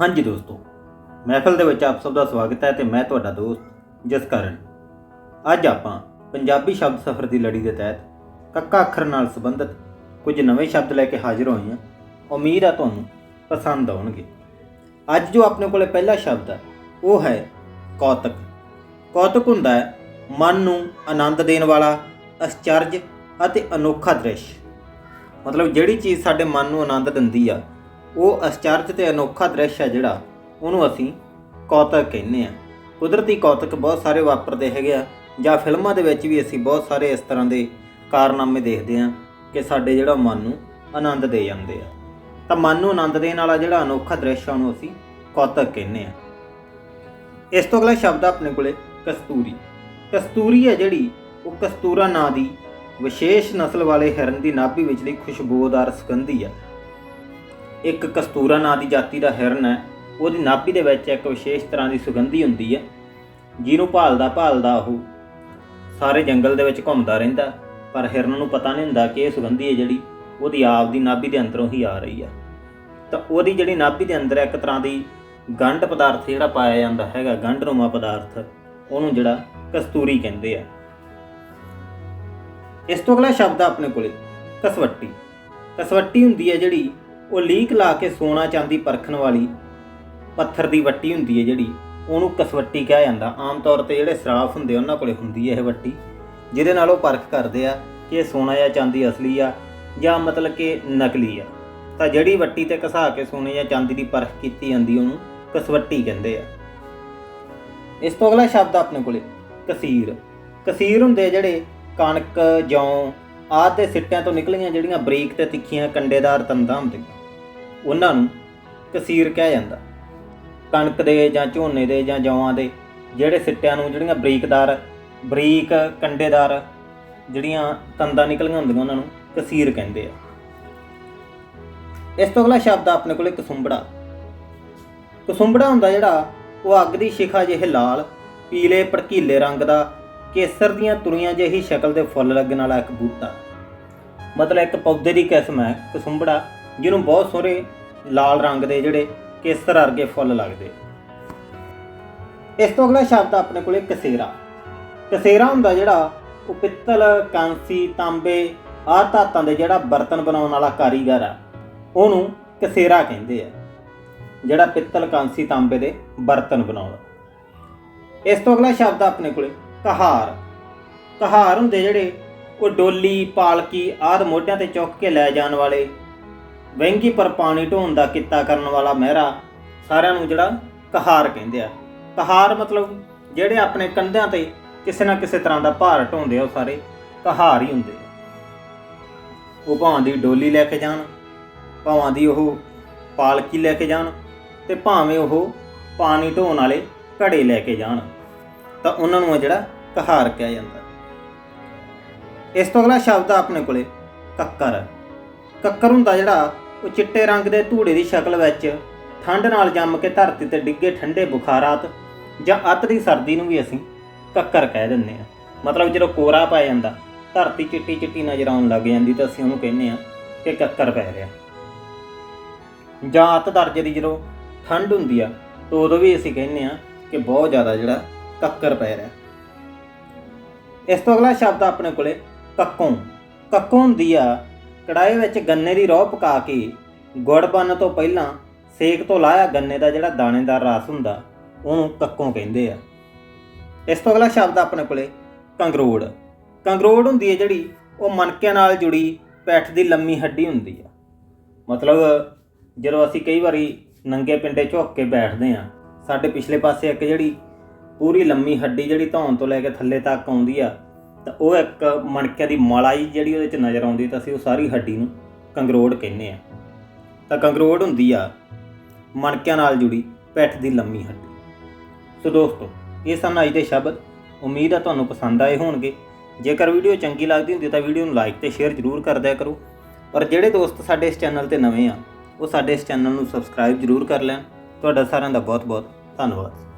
ਹਾਂਜੀ ਦੋਸਤੋ, ਮਹਿਫਲ ਦੇ ਵਿੱਚ ਆਪ ਸਭ ਦਾ ਸਵਾਗਤ ਹੈ ਤੇ ਮੈਂ ਤੁਹਾਡਾ ਦੋਸਤ ਜਸਕਰਨ ਅੱਜ ਆਪਾਂ ਪੰਜਾਬੀ ਸ਼ਬਦ ਸਫ਼ਰ ਦੀ ਲੜੀ ਦੇ ਤਹਿਤ ਕੱਕਾ ਅੱਖਰ ਨਾਲ ਸੰਬੰਧਿਤ ਕੁਝ ਨਵੇਂ ਸ਼ਬਦ ਲੈ ਕੇ ਹਾਜ਼ਰ ਹੋਏ ਹਾਂ। ਉਮੀਦ ਹੈ ਤੁਹਾਨੂੰ ਪਸੰਦ ਆਉਣਗੇ। ਅੱਜ ਜੋ ਆਪਣੇ ਕੋਲੇ ਪਹਿਲਾ ਸ਼ਬਦ ਹੈ, ਉਹ ਹੈ ਕੌਤਕ। ਕੌਤਕ ਹੁੰਦਾ ਹੈ ਮਨ ਨੂੰ ਆਨੰਦ ਦੇਣ ਵਾਲਾ ਅਚਰਜ ਅਤੇ ਅਨੋਖਾ ਦ੍ਰਿਸ਼। ਮਤਲਬ ਜਿਹੜੀ ਚੀਜ਼ ਸਾਡੇ ਮਨ ਨੂੰ ਆਨੰਦ ਦਿੰਦੀ ਆ ਉਹ ਅਚਰਜ ਤੇ ਅਨੋਖਾ ਦ੍ਰਿਸ਼ ਹੈ ਜਿਹੜਾ ਉਹਨੂੰ ਅਸੀਂ ਕੌਤਕ ਕਹਿੰਦੇ ਆ ਕੁਦਰਤੀ ਕੌਤਕ ਬਹੁਤ ਸਾਰੇ ਵਾਪਰਦੇ ਹੈਗੇ ਆ ਜਾਂ ਫਿਲਮਾਂ ਦੇ ਵਿੱਚ ਵੀ ਅਸੀਂ ਬਹੁਤ ਸਾਰੇ ਇਸ ਤਰ੍ਹਾਂ ਦੇ ਕਾਰਨਾਮੇ ਦੇਖਦੇ ਆ ਕਿ ਸਾਡੇ ਜਿਹੜਾ ਮਨ ਨੂੰ ਆਨੰਦ ਦੇ ਜਾਂਦੇ ਆ। ਤਾਂ ਮਨ ਨੂੰ ਆਨੰਦ ਦੇਣ ਵਾਲਾ ਜਿਹੜਾ ਅਨੋਖਾ ਦ੍ਰਿਸ਼ ਆ ਉਹਨੂੰ ਅਸੀਂ ਕੌਤਕ ਕਹਿੰਦੇ ਆ ਇਸ ਤੋਂ ਅਗਲਾ ਸ਼ਬਦ ਆ ਆਪਣੇ ਕੋਲੇ ਕਸਤੂਰੀ। ਕਸਤੂਰੀ ਹੈ ਜਿਹੜੀ ਉਹ ਕਸਤੂਰਾ ਨਾਂ ਦੀ ਵਿਸ਼ੇਸ਼ ਨਸਲ ਵਾਲੇ ਹਿਰਨ ਦੀ ਨਾਭੀ ਵਿਚਲੀ ਖੁਸ਼ਬੂਦਾਰ ਸੁਗੰਧੀ ਆ। ਇੱਕ ਕਸਤੂਰਾ ਨਾਂ ਦੀ ਜਾਤੀ ਦਾ ਹਿਰਨ ਹੈ। ਉਹਦੀ ਨਾਭੀ ਦੇ ਵਿੱਚ ਇੱਕ ਵਿਸ਼ੇਸ਼ ਤਰ੍ਹਾਂ ਦੀ ਸੁਗੰਧੀ ਹੁੰਦੀ ਹੈ। ਜਿਹਨੂੰ ਭਾਲਦਾ ਭਾਲਦਾ ਉਹ ਸਾਰੇ ਜੰਗਲ ਦੇ ਵਿੱਚ ਘੁੰਮਦਾ ਰਹਿੰਦਾ ਪਰ ਹਿਰਨ ਨੂੰ ਪਤਾ ਨਹੀਂ ਹੁੰਦਾ ਕਿ ਇਹ ਸੁਗੰਧੀ ਹੈ ਜਿਹੜੀ ਉਹਦੀ ਆਪ ਦੀ ਨਾਭੀ ਦੇ ਅੰਦਰੋਂ ਹੀ ਆ ਰਹੀ ਆ ਤਾਂ ਉਹਦੀ ਜਿਹੜੀ ਨਾਭੀ ਦੇ ਅੰਦਰ ਇੱਕ ਤਰ੍ਹਾਂ ਦੀ ਗੰਢ ਪਦਾਰਥ ਜਿਹੜਾ ਪਾਇਆ ਜਾਂਦਾ ਹੈਗਾ ਗੰਢਨੁਮਾ ਪਦਾਰਥ, ਉਹਨੂੰ ਜਿਹੜਾ ਕਸਤੂਰੀ ਕਹਿੰਦੇ ਆ। ਇਸ ਤੋਂ ਅਗਲਾ ਸ਼ਬਦ ਆ ਆਪਣੇ ਕੋਲੇ, ਕਸਵੱਟੀ। ਕਸਵੱਟੀ ਹੁੰਦੀ ਹੈ ਜਿਹੜੀ ਉਹ ਲੀਕ ਲਾ ਕੇ ਸੋਨਾ ਚਾਂਦੀ ਪਰਖਣ ਵਾਲੀ ਪੱਥਰ ਦੀ ਵੱਟੀ ਹੁੰਦੀ ਹੈ ਜਿਹੜੀ, ਉਹਨੂੰ ਕਸਵੱਟੀ ਕਿਹਾ ਜਾਂਦਾ। ਆਮ ਤੌਰ ਤੇ ਜਿਹੜੇ ਸਰਾਫ ਹੁੰਦੇ ਉਹਨਾਂ ਕੋਲੇ ਹੁੰਦੀ ਹੈ ਇਹ ਵੱਟੀ। ਜਿਹਦੇ ਨਾਲ ਉਹ ਪਰਖ ਕਰਦੇ ਆ ਕਿ ਇਹ ਸੋਨਾ ਜਾਂ ਚਾਂਦੀ ਅਸਲੀ ਆ ਜਾਂ ਮਤਲਬ ਕਿ ਨਕਲੀ ਆ। ਤਾਂ ਜਿਹੜੀ ਵੱਟੀ ਤੇ ਘਸਾ ਕੇ ਸੋਨੇ ਜਾਂ ਚਾਂਦੀ ਦੀ ਪਰਖ ਕੀਤੀ ਜਾਂਦੀ, ਉਹਨੂੰ ਕਸਵੱਟੀ ਕਹਿੰਦੇ ਆ। ਇਸ ਤੋਂ ਅਗਲਾ ਸ਼ਬਦ ਆ ਆਪਣੇ ਕੋਲੇ, ਕਸੀਰ। ਕਸੀਰ ਹੁੰਦੇ ਆ ਜਿਹੜੇ ਕਣਕ, ਜੌਂ ਆਦਿ ਦੇ ਸਿੱਟਿਆਂ ਤੋਂ ਨਿਕਲੀਆਂ ਜਿਹੜੀਆਂ ਬਰੀਕ ਤੇ ਤਿੱਖੀਆਂ ਕੰਡੇਦਾਰ ਤੰਦਾਂ ਹੁੰਦੀਆਂ। ਉਹਨਾਂ ਨੂੰ ਕਸੀਰ ਕਿਹਾ ਜਾਂਦਾ। ਕਣਕ ਦੇ ਜਾਂ ਝੋਨੇ ਦੇ ਜਾਂ ਜੌਆਂ ਦੇ ਜਿਹੜੇ ਸਿੱਟਿਆਂ ਨੂੰ ਜਿਹੜੀਆਂ ਬਰੀਕਦਾਰ, ਬਰੀਕ ਕੰਡੇਦਾਰ ਜਿਹੜੀਆਂ ਤੰਦਾਂ ਨਿਕਲੀਆਂ ਹੁੰਦੀਆਂ ਉਹਨਾਂ ਨੂੰ ਕਸੀਰ ਕਹਿੰਦੇ ਆ। ਇਸ ਤੋਂ ਅਗਲਾ ਸ਼ਬਦ ਆ ਆਪਣੇ ਕੋਲੇ ਕਸੁੰਬੜਾ ਕਸੁੰਬੜਾ ਹੁੰਦਾ ਜਿਹੜਾ ਉਹ ਅੱਗ ਦੀ ਸ਼ਿਖਾ ਜਿਹੇ ਲਾਲ, ਪੀਲੇ ਭੜਕੀਲੇ ਰੰਗ ਦਾ, ਕੇਸਰ ਦੀਆਂ ਤੁਰੀਆਂ ਜਿਹੀ ਸ਼ਕਲ ਦੇ ਫੁੱਲ ਲੱਗਣ ਵਾਲਾ ਇੱਕ ਬੂਟਾ। ਮਤਲਬ ਇੱਕ ਪੌਦੇ ਦੀ ਕਿਸਮ ਹੈ ਕਸੁੰਬੜਾ। ਜਿਹਨੂੰ ਬਹੁਤ ਸੋਹਰੇ ਲਾਲ ਰੰਗ ਦੇ ਜਿਹੜੇ ਕੇਸਰ ਵਰਗੇ ਫੁੱਲ ਲੱਗਦੇ। ਇਸ ਤੋਂ ਅਗਲਾ ਸ਼ਬਦ ਆਪਣੇ ਕੋਲੇ ਕਸੇਰਾ। ਕਸੇਰਾ ਹੁੰਦਾ ਜਿਹੜਾ ਉਹ ਪਿੱਤਲ, ਕਾਂਸੀ, ਤਾਂਬੇ ਆਹ ਧਾਤਾਂ ਦੇ ਜਿਹੜਾ ਬਰਤਨ ਬਣਾਉਣ ਵਾਲਾ ਕਾਰੀਗਰ ਆ ਉਹਨੂੰ ਕਸੇਰਾ ਕਹਿੰਦੇ ਆ, ਜਿਹੜਾ ਪਿੱਤਲ, ਕਾਂਸੀ, ਤਾਂਬੇ ਦੇ ਬਰਤਨ ਬਣਾਉਂਦਾ ਇਸ ਤੋਂ ਅਗਲਾ ਸ਼ਬਦ ਆਪਣੇ ਕੋਲੇ ਕਹਾਰ। ਕਹਾਰ ਹੁੰਦੇ ਜਿਹੜੇ ਉਹ ਡੋਲੀ, ਪਾਲਕੀ ਆਦ ਮੋਢਿਆਂ ਤੇ ਚੁੱਕ ਕੇ ਲੈ ਜਾਣ ਵਾਲੇ ਵਹਿੰਗੀ ਪਰ ਪਾਣੀ ਢੋਣ ਦਾ ਕਿੱਤਾ ਕਰਨ ਵਾਲਾ ਮਹਿਰਾ ਸਾਰਿਆਂ ਨੂੰ ਜਿਹੜਾ ਕਹਾਰ ਕਹਿੰਦੇ ਆ। ਕਹਾਰ ਮਤਲਬ ਜਿਹੜੇ ਆਪਣੇ ਕੰਧਿਆਂ ਤੇ ਕਿਸੇ ਨਾ ਕਿਸੇ ਤਰ੍ਹਾਂ ਦਾ ਭਾਰ ਢੋਂਦੇ ਆ, ਉਹ ਸਾਰੇ ਕਹਾਰ ਹੀ ਹੁੰਦੇ ਆ। ਉਹ ਭਾਵਾਂ ਦੀ ਡੋਲੀ ਲੈ ਕੇ ਜਾਣ, ਭਾਵਾਂ ਦੀ ਉਹ ਪਾਲਕੀ ਲੈ ਕੇ ਜਾਣ ਤੇ ਭਾਵੇਂ ਉਹ ਪਾਣੀ ਢੋਣ ਵਾਲੇ ਘੜੇ ਲੈ ਕੇ ਜਾਣ, ਤਾਂ ਉਹਨਾਂ ਨੂੰ ਜਿਹੜਾ ਕਹਾਰ ਕਿਹਾ ਜਾਂਦਾ। ਇਸ ਤੋਂ ਅਗਲਾ ਸ਼ਬਦ ਆਪਣੇ ਕੋਲੇ, ਕੱਕਰ। ਕੱਕਰ ਹੁੰਦਾ ਜਿਹੜਾ, ਉਹ ਚਿੱਟੇ ਰੰਗ ਦੇ ਧੂੜੇ ਦੀ ਸ਼ਕਲ ਵਿੱਚ ਠੰਡ ਨਾਲ ਜੰਮ ਕੇ ਧਰਤੀ ਤੇ ਡਿੱਗੇ ਠੰਡੇ ਬੁਖਾਰਾਤ ਜਾਂ ਅੱਤ ਦੀ ਸਰਦੀ ਨੂੰ ਵੀ ਅਸੀਂ ਕੱਕਰ ਕਹਿ ਦਿੰਦੇ ਆ ਮਤਲਬ ਜਦੋਂ ਕੋਰਾ ਪੈ ਜਾਂਦਾ, ਧਰਤੀ ਚਿੱਟੀ ਚਿੱਟੀ ਨਜ਼ਰ ਆਉਣ ਲੱਗ ਜਾਂਦੀ ਤਾਂ ਅਸੀਂ ਉਹਨੂੰ ਕਹਿੰਦੇ ਆ ਕਿ ਕੱਕਰ ਪੈ ਰਿਹਾ। ਜਾਂ ਅੱਤ ਦਰਜੇ ਦੀ ਜਦੋਂ ਠੰਡ ਹੁੰਦੀ ਆ, ਤਾਂ ਉਦੋਂ ਵੀ ਅਸੀਂ ਕਹਿੰਦੇ ਆ ਕਿ ਬਹੁਤ ਜ਼ਿਆਦਾ ਜਿਹੜਾ ਕੱਕਰ ਪੈ ਰਿਹਾ। ਇਸ ਤੋਂ ਅਗਲਾ ਸ਼ਬਦ ਆਪਣੇ ਕੋਲੇ ਕੱਕੋਂ। ਕੱਕੋਂ ਹੁੰਦੀ ਆ ਕੜਾਏ ਵਿੱਚ ਗੰਨੇ ਦੀ ਰੋਹ ਪਕਾ ਕੇ ਗੁੜ ਬਣਨ ਤੋਂ ਪਹਿਲਾਂ ਸੇਕ ਤੋਂ ਲਾਇਆ ਗੰਨੇ ਦਾ ਜਿਹੜਾ ਦਾਣੇਦਾਰ ਰਸ ਹੁੰਦਾ, ਉਹਨੂੰ ਕੱਕੋਂ ਕਹਿੰਦੇ ਆ। ਇਸ ਤੋਂ ਅਗਲਾ ਸ਼ਬਦ ਆਪਣੇ ਕੋਲੇ, ਕੰਗਰੋੜ। ਕੰਗਰੋੜ ਹੁੰਦੀ ਹੈ ਜਿਹੜੀ ਉਹ ਮਣਕਿਆਂ ਨਾਲ ਜੁੜੀ ਪੈਠ ਦੀ ਲੰਮੀ ਹੱਡੀ ਹੁੰਦੀ ਆ। ਮਤਲਬ ਜਦੋਂ ਅਸੀਂ ਕਈ ਵਾਰੀ ਨੰਗੇ ਪਿੰਡੇ ਝੁੱਕ ਕੇ ਬੈਠਦੇ ਆ ਸਾਡੇ ਪਿਛਲੇ ਪਾਸੇ ਇੱਕ ਜਿਹੜੀ ਪੂਰੀ ਲੰਮੀ ਹੱਡੀ ਜਿਹੜੀ ਧੌਣ ਤੋਂ ਲੈ ਕੇ ਥੱਲੇ ਤੱਕ ਆਉਂਦੀ ਆ ਤਾਂ ਉਹ ਇੱਕ ਮਣਕਿਆਂ ਦੀ ਮਾਲਾ ਜੀ ਜਿਹੜੀ ਉਹਦੇ ਚ ਨਜ਼ਰ ਆਉਂਦੀ ਤਾਂ ਅਸੀਂ ਉਹ ਸਾਰੀ ਹੱਡੀ ਨੂੰ ਕੰਗਰੋੜ ਕਹਿੰਦੇ ਆ। ਤਾਂ ਕੰਗਰੋੜ ਹੁੰਦੀ ਆ ਮਣਕਿਆਂ ਨਾਲ ਜੁੜੀ ਪਿੱਠ ਦੀ ਲੰਮੀ ਹੱਡੀ। ਸੋ ਦੋਸਤੋ, ਇਹ ਸਨ ਅੱਜ ਦੇ ਸ਼ਬਦ। ਉਮੀਦ ਆ ਤੁਹਾਨੂੰ ਪਸੰਦ ਆਏ ਹੋਣਗੇ। ਜੇਕਰ ਵੀਡੀਓ ਚੰਗੀ ਲੱਗਦੀ ਹੁੰਦੀ ਤਾਂ ਵੀਡੀਓ ਨੂੰ ਲਾਈਕ ਤੇ ਸ਼ੇਅਰ ਜ਼ਰੂਰ ਕਰ ਦਿਆ ਕਰੋ। ਔਰ ਜਿਹੜੇ ਦੋਸਤ ਸਾਡੇ ਇਸ ਚੈਨਲ ਤੇ ਨਵੇਂ ਆ, ਉਹ ਸਾਡੇ ਇਸ ਚੈਨਲ ਨੂੰ ਸਬਸਕ੍ਰਾਈਬ ਜ਼ਰੂਰ ਕਰ ਲੈਣ। ਤੁਹਾਡਾ ਸਾਰਿਆਂ ਦਾ ਬਹੁਤ ਬਹੁਤ ਧੰਨਵਾਦ।